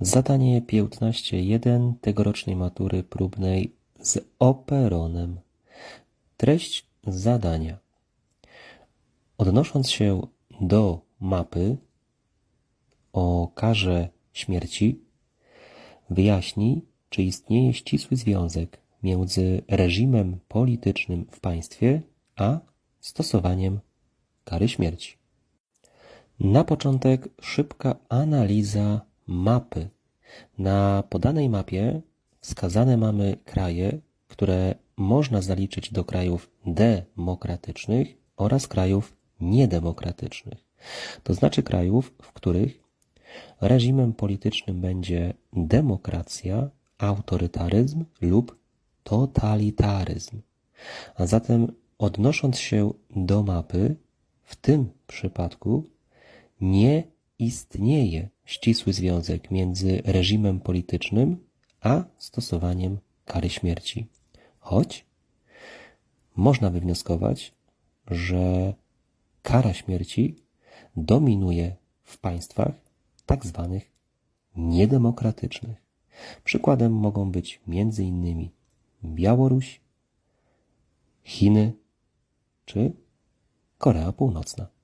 Zadanie 15.1 tegorocznej matury próbnej z operonem. Treść zadania. Odnosząc się do mapy o karze śmierci, wyjaśnij, czy istnieje ścisły związek między reżimem politycznym w państwie a stosowaniem kary śmierci. Na początek szybka analiza mapy. Na podanej mapie wskazane mamy kraje, które można zaliczyć do krajów demokratycznych oraz krajów niedemokratycznych. To znaczy krajów, w których reżimem politycznym będzie demokracja, autorytaryzm lub totalitaryzm. A zatem odnosząc się do mapy, w tym przypadku nie istnieje ścisły związek między reżimem politycznym a stosowaniem kary śmierci. Choć można wywnioskować, że kara śmierci dominuje w państwach tak zwanych niedemokratycznych. Przykładem mogą być innymi Białoruś, Chiny czy Korea Północna.